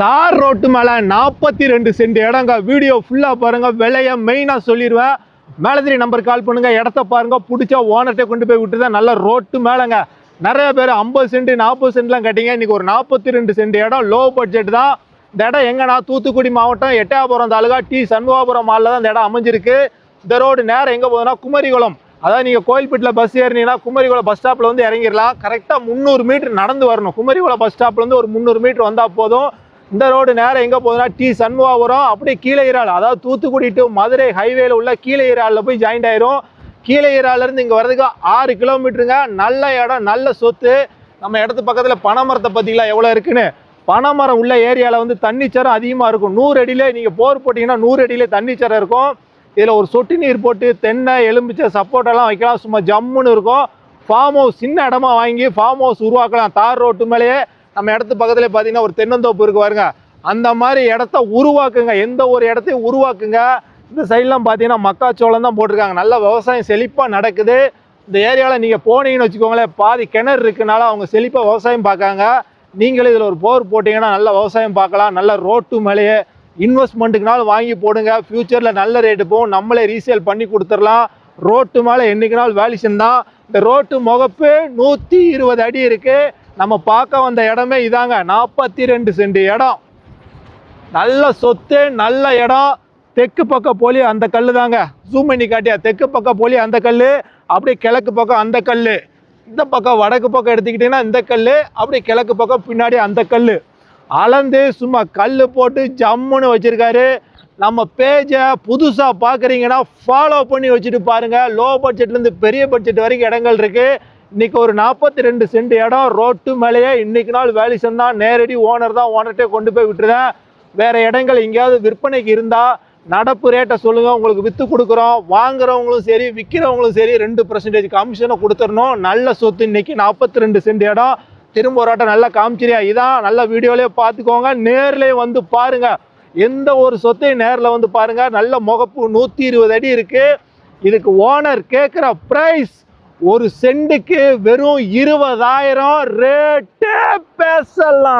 தார் ரோட்டு மேலே நாற்பத்தி ரெண்டு சென்ட் இடங்க. வீடியோ ஃபுல்லாக பாருங்க. விலையை மெயினாக சொல்லிடுவேன் மேலதிரி நம்பர் கால் பண்ணுங்கள் இடத்த பாருங்க. பிடிச்சா ஓனர்கிட்ட கொண்டு போய் விட்டுதான் நல்ல ரோட்டு மேலேங்க. நிறைய பேர் ஐம்பது சென்ட் நாற்பது சென்ட்லாம் கட்டிங்க. இன்றைக்கி ஒரு நாற்பத்தி ரெண்டு சென்ட் இடம். லோ பட்ஜெட் தான். இந்த இடம் எங்கன்னா? தூத்துக்குடி மாவட்டம் எட்டயபுரம் தாலுகா டி. சண்முகாபுரம் மாலில் தான் இந்த இடம் அமைஞ்சிருக்கு. இந்த ரோடு நேரம் எங்கே போகுதுன்னா? குமரிகுளம். அதாவது நீங்கள் கோயில்பேட்டில் பஸ் ஏறினீங்கன்னா குமரிகுளம் பஸ் ஸ்டாப்பில் வந்து இறங்கிடலாம். கரெக்டாக முந்நூறு மீட்டர் நடந்து வரணும். குமரிகுளம் பஸ் ஸ்டாப்லேருந்து ஒரு முந்நூறு மீட்டர் வந்தால் போதும். இந்த ரோடு நேரம் எங்கே போகுதுன்னா டி சண்முகாபுரம் அப்படியே கீழே இறால். அதாவது தூத்துக்குடி டு மதுரை ஹைவேல உள்ள கீழே இறாலில் போய் ஜாயின்ட் ஆயிரும். கீழே ஈராலேருந்து இங்கே வர்றதுக்கு ஆறு கிலோமீட்டருங்க நல்ல இடம் நல்ல சொத்து. நம்ம இடத்து பக்கத்தில் பனைமரத்தை பார்த்தீங்களா எவ்வளோ இருக்குன்னு? பனைமரம் உள்ள ஏரியாவில் வந்து தண்ணிச்சரம் அதிகமாக இருக்கும். நூறு அடியிலே நீங்கள் போர் போட்டிங்கன்னா நூறு அடியிலே தண்ணிச்சரம் இருக்கும். இதில் ஒரு சொட்டு நீர் போட்டு தென்னை எலும்பிச்சை சப்போட்டெல்லாம் வைக்கலாம். சும்மா ஜம்முன்னு இருக்கும். ஃபார்ம் ஹவுஸ் சின்ன இடமா வாங்கி ஃபார்ம் ஹவுஸ் உருவாக்கலாம். தார் ரோட்டு மேலேயே நம்ம இடத்து பக்கத்தில் பார்த்தீங்கன்னா ஒரு தென்னந்தோப்பு இருக்கு பாருங்க. அந்த மாதிரி இடத்த உருவாக்குங்க. எந்த ஒரு இடத்தையும் உருவாக்குங்க. இந்த சைட்லாம் பார்த்தீங்கன்னா மக்காச்சோளம் தான் போட்டிருக்காங்க. நல்ல விவசாயம் செழிப்பாக நடக்குது. இந்த ஏரியாவில் நீங்கள் போனீங்கன்னு வச்சுக்கோங்களேன் பாதி கிணறு இருக்குனால அவங்க செழிப்பாக விவசாயம் பார்க்காங்க. நீங்களும் இதில் ஒரு போர் போட்டிங்கன்னா நல்ல விவசாயம் பார்க்கலாம். நல்ல ரோட்டு மேலேயே இன்வெஸ்ட்மெண்ட்டுக்குனாலும் வாங்கி போடுங்க. ஃப்யூச்சரில் நல்ல ரேட்டு போகும். நம்மளே ரீசேல் பண்ணி கொடுத்துடலாம். ரோட்டு மேலே என்றைக்குனாலும் வேல்யூஷன் தான். இந்த ரோட்டு முகப்பு நூற்றி இருபது அடி இருக்குது நம்ம பார்க்க வந்த இடமே இதாங்க. நாற்பத்தி ரெண்டு சென்ட் இடம். நல்ல சொத்து நல்ல இடம். தெற்கு பக்கம் போலி அந்த கல் தாங்க. ஜூம் பண்ணி காட்டியா? தெற்கு பக்கம் போலி அந்த கல் அப்படியே கிழக்கு பக்கம் அந்த கல் இந்த பக்கம் வடக்கு பக்கம் எடுத்துக்கிட்டிங்கன்னா இந்த கல் அப்படியே கிழக்கு பக்கம் பின்னாடி அந்த கல் அளந்து சும்மா கல் போட்டு ஜம்முன்னு வச்சுருக்காரு. நம்ம பேஜை புதுசாக பார்க்குறீங்கன்னா ஃபாலோ பண்ணி வச்சுட்டு பாருங்கள் லோ பட்ஜெட்லேருந்து பெரிய பட்ஜெட் வரைக்கும் இடங்கள் இருக்குது இன்னைக்கு ஒரு நாற்பத்தி ரெண்டு சென்ட் இடம் ரோட்டு மேலேயே இன்னைக்கு நாள் வேலிசன் தான் நேரடி ஓனர் தான் ஓனர்கிட்டே கொண்டு போய் விட்டுருவேன். வேறு இடங்கள் எங்கேயாவது விற்பனைக்கு இருந்தால் நடப்பு ரேட்டை சொல்லுங்கள் உங்களுக்கு விற்று கொடுக்குறோம். வாங்குறவங்களும் சரி விற்கிறவங்களும் சரி ரெண்டு பர்சன்டேஜ் கமிஷனை கொடுத்துடணும். நல்ல சொத்து இன்னைக்கு நாற்பத்தி ரெண்டு சென்ட் இடம். திரும்ப ஒரு ஆட்டம் நல்லா காமிச்சிரியா? இதான் நல்ல வீடியோலேயே பார்த்துக்கோங்க. நேர்லேயே வந்து பாருங்க. எந்த ஒரு சொத்தையும் நேரில் வந்து பாருங்கள் நல்ல முகப்பு நூற்றி இருபது அடி இருக்குது இதுக்கு ஓனர் கேட்குற ப்ரைஸ் ஒரு சென்டுக்கு வெறும் இருபதாயிரம் ரேட்டே பேசலாம்.